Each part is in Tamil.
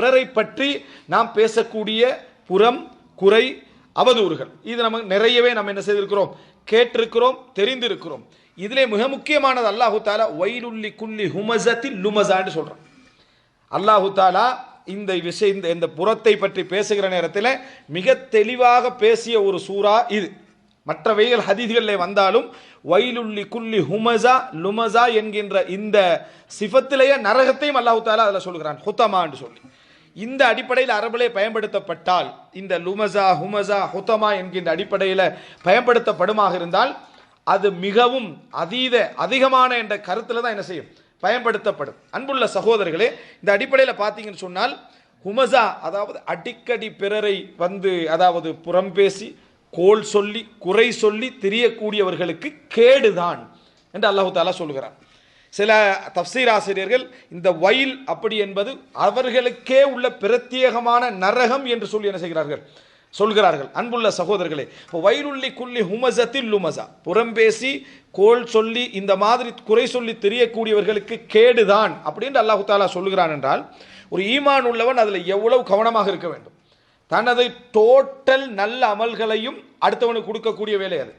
பிறரை பற்றி நாம் பேசக்கூடிய புறம் குறை அவதூறுகள். இது நமக்கு நிறையவே நம்ம என்ன செய்திருக்கிறோம்? கேட்டிருக்கிறோம் தெரிந்திருக்கிறோம். இதிலே மிக முக்கியமானது அல்லாஹு தாலா வைலுள்ளி குல்லி ஹுமசத்தில் லுமசான்னு சொல்கிறான் அல்லாஹு தாலா இந்த விஷய இந்த இந்த புறத்தை பற்றி பேசுகிற நேரத்தில் மிக தெளிவாக பேசிய ஒரு சூறா இது. மற்றவைகள் ஹதீஸ்களில் வந்தாலும் வைலுள்ளி குல்லி ஹுமசா லுமசா என்கின்ற இந்த சிஃபத்திலேயே நரகத்தையும் அல்லாஹு தாலா அதில் சொல்கிறான் ஹுத்தமா என்று சொல்லி. இந்த அடிப்படையில் அரபிலே பயன்படுத்தப்பட்டால் இந்த லுமசா ஹுமசா ஹுத்தமா என்கின்ற அடிப்படையில் பயன்படுத்தப்படுமாக இருந்தால் அது மிகவும் அதீத அதிகமான என்ற கருத்தில் தான் என்ன செய்யும்? பயன்படுத்தப்படும். அன்புள்ள சகோதரர்களே இந்த அடிப்படையில் பார்த்தீங்கன்னு சொன்னால் ஹுமசா அதாவது அடிக்கடி பிறரை வந்து அதாவது புறம் பேசி கோல் சொல்லி குறை சொல்லி தெரியக்கூடியவர்களுக்கு கேடுதான் என்று அல்லாஹு தாலா சொல்கிறான். சில தப்சீர் ஆசிரியர்கள் இந்த வயல் அப்படி என்பது அவர்களுக்கே உள்ள பிரத்யேகமான நரகம் என்று சொல்லி என்ன செய்கிறார்கள்? சொல்கிறார்கள். அன்புள்ள சகோதரர்களே இப்போ வயலுள்ளி குள்ளி ஹுமசத்தில் லுமசா புறம்பேசி கோல் சொல்லி இந்த மாதிரி குறை சொல்லி தெரியக்கூடியவர்களுக்கு கேடுதான் அப்படின்னு அல்லாஹு தாலா சொல்கிறான் என்றால் ஒரு ஈமான் உள்ளவன் அதில் எவ்வளவு கவனமாக இருக்க வேண்டும்? தனது டோட்டல் நல்ல அமல்களையும் அடுத்தவனுக்கு கொடுக்கக்கூடிய வேலை அது.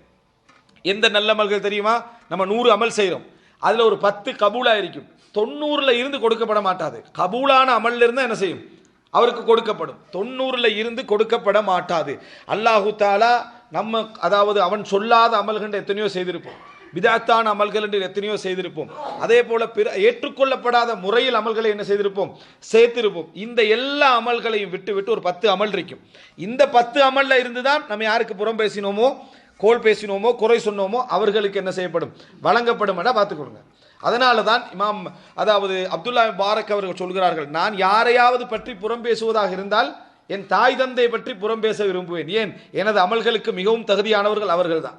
எந்த நல்ல அமல்கள் தெரியுமா? நம்ம நூறு அமல் செய்கிறோம் அதில் ஒரு பத்து கபூலாக இருக்கும். தொண்ணூறில் இருந்து கொடுக்கப்பட மாட்டாது. கபூலான அமல்ல இருந்தால் என்ன செய்யும்? அவருக்கு கொடுக்கப்படும். தொண்ணூறில் இருந்து கொடுக்கப்பட மாட்டாது. அல்லாஹு தாலா நம்ம அதாவது அவன் சொல்லாத அமல்கள் எத்தனையோ செய்திருப்போம். விதாத்தான அமல்கள் என்று எத்தனையோ செய்திருப்போம். அதே போல பிற ஏற்றுக்கொள்ளப்படாத முறையில் அமல்களை என்ன செய்திருப்போம்? சேர்த்திருப்போம். இந்த எல்லா அமல்களையும் விட்டு விட்டு ஒரு பத்து அமல் இருக்கும். இந்த பத்து அமலில் இருந்து தான் நம்ம யாருக்கு புறம் பேசினோமோ கோல் பேசினோமோ குறை சொன்னோமோ அவர்களுக்கு என்ன செய்யப்படும்? வழங்கப்படும் என பார்த்துக்கொள்ளுங்க. அதனால தான் இமாம் அதாவது அப்துல்லா பாரக் அவர்கள் சொல்கிறார்கள் நான் யாரையாவது பற்றி புறம் பேசுவதாக இருந்தால் என் தாய் தந்தை பற்றி புறம் பேச விரும்புவேன். ஏன்? எனது அமல்களுக்கு மிகவும் தகுதியானவர்கள் அவர்கள்தான்.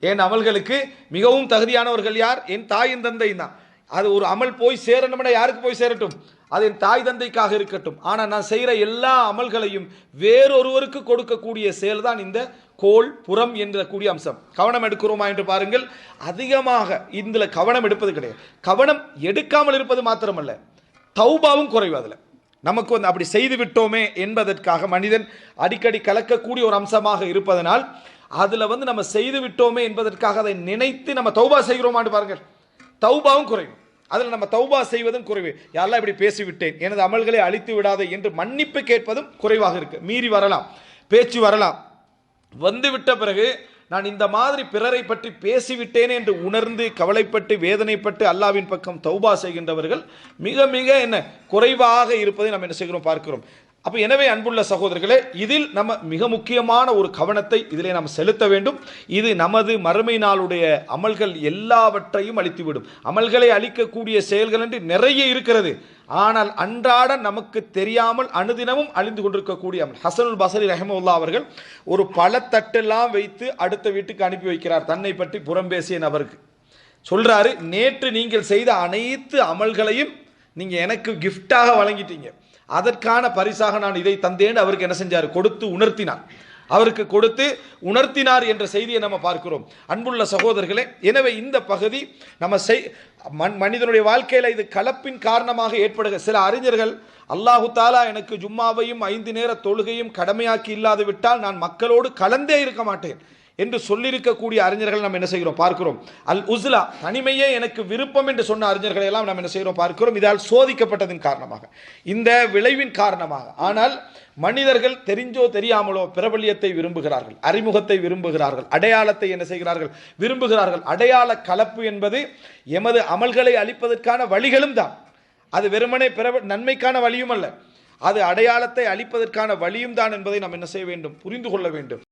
என் அமல்களுக்கு மிகவும் தகுதியானவர்கள் யார்? என் தாயின் தந்தை தான் அது ஒரு அமல் போய் சேரணும்னா யாருக்கு போய் சேரட்டும்? அது என் தாய் தந்தைக்காக இருக்கட்டும். ஆனால் நான் செய்கிற எல்லா அமல்களையும் வேறொருவருக்கு கொடுக்கக்கூடிய செயல் தான் இந்த கோல் புறம் என்ற கூடிய அம்சம். கவனம் எடுக்கிறோமா என்று பாருங்கள். அதிகமாக இதில் கவனம் எடுப்பது கிடையாது. கவனம் எடுக்காமல் இருப்பது மாத்திரமல்ல. தௌபாவும் குறைவு அதில். நமக்கு வந்து அப்படி செய்து விட்டோமே என்பதற்காக மனிதன் அடிக்கடி கலக்கக்கூடிய ஒரு அம்சமாக இருப்பதனால் அதில் வந்து நம்ம செய்து விட்டோமே என்பதற்காக அதை நினைத்து நம்ம தௌபா செய்கிறோமான்னு பாருங்கள். தௌபாவும் குறையும் அதில் நம்ம தௌபா செய்வதும் குறைவு. யாரெல்லாம் இப்படி பேசிவிட்டேன். எனது அமல்களை அழித்து விடாதே என்று மன்னிப்பு கேட்பதும் குறைவாக இருக்கு. மீறி வரலாம். பேச்சு வரலாம். வந்துவிட்ட பிறகு நான் இந்த மாதிரி பிறரை பற்றி பேசிவிட்டேன் என்று உணர்ந்து கவலைப்பட்டு வேதனைப்பட்டு அல்லாவின் பக்கம் தௌபா செய்கின்றவர்கள் மிக மிக என்ன குறைவாக இருப்பதை நம்ம என்ன செய்கிறோம் பார்க்கிறோம். அப்போ எனவே அன்புள்ள சகோதரர்களே இதில் நம்ம மிக முக்கியமான ஒரு கவனத்தை இதிலே நாம் செலுத்த வேண்டும். இது நமது மறுமை நாளுடைய அமல்கள் எல்லாவற்றையும் அழித்துவிடும். அமல்களை அழிக்கக்கூடிய செயல்கள் என்று நிறைய இருக்கிறது. ஆனால் அன்றாட நமக்கு தெரியாமல் அனுதினமும் அழிந்து கொண்டிருக்கக்கூடிய அமல் ஹசனுல் பசரி ரஹமுல்லா அவர்கள் ஒரு பழத்தட்டெல்லாம் வைத்து அடுத்த வீட்டுக்கு அனுப்பி வைக்கிறார் தன்னை பற்றி புறம் பேசிய நபருக்கு. சொல்றாரு நேற்று நீங்கள் செய்த அனைத்து அமல்களையும் நீங்கள் எனக்கு கிஃப்டாக வழங்கிட்டீங்க. அதற்கான பரிசாக நான் இதை தந்தேன்னு அவருக்கு என்ன செஞ்சார்? கொடுத்து உணர்த்தினார். அவருக்கு கொடுத்து உணர்த்தினார் என்ற செய்தியை நம்ம பார்க்கிறோம். அன்புள்ள சகோதரர்களே எனவே இந்த பகுதி நம்ம செய் மண் மனிதனுடைய வாழ்க்கையில் இது கலப்பின் காரணமாக ஏற்படுக. சில அறிஞர்கள் அல்லாஹு தாலா எனக்கு ஜும்மாவையும் ஐந்து நேர தொழுகையும் கடமையாக்கி இல்லாது விட்டால் நான் மக்களோடு கலந்தே இருக்க மாட்டேன். என்று சொல்லியிருக்கக்கூடிய அறிஞர்கள் நம்ம என்ன செய்கிறோம்? பார்க்கிறோம். அல் உஸ்லா தனிமையே எனக்கு விருப்பம் என்று சொன்ன அறிஞர்களை எல்லாம் நாம் என்ன செய்கிறோம்? பார்க்கிறோம். இதால் சோதிக்கப்பட்டதன் காரணமாக. இந்த விளைவின் காரணமாக. ஆனால் மனிதர்கள் தெரிஞ்சோ தெரியாமலோ பிரபல்யத்தை விரும்புகிறார்கள் அறிமுகத்தை விரும்புகிறார்கள் அடையாளத்தை என்ன செய்கிறார்கள்? விரும்புகிறார்கள். அடையாள கலப்பு என்பது எமது அமல்களை அளிப்பதற்கான வழிகளும் தான் அது வெறுமனே பிற நன்மைக்கான வழியும் அல்ல. அது அடையாளத்தை அளிப்பதற்கான வழியும் தான் என்பதை நாம் என்ன செய்ய வேண்டும்? புரிந்து கொள்ள வேண்டும்.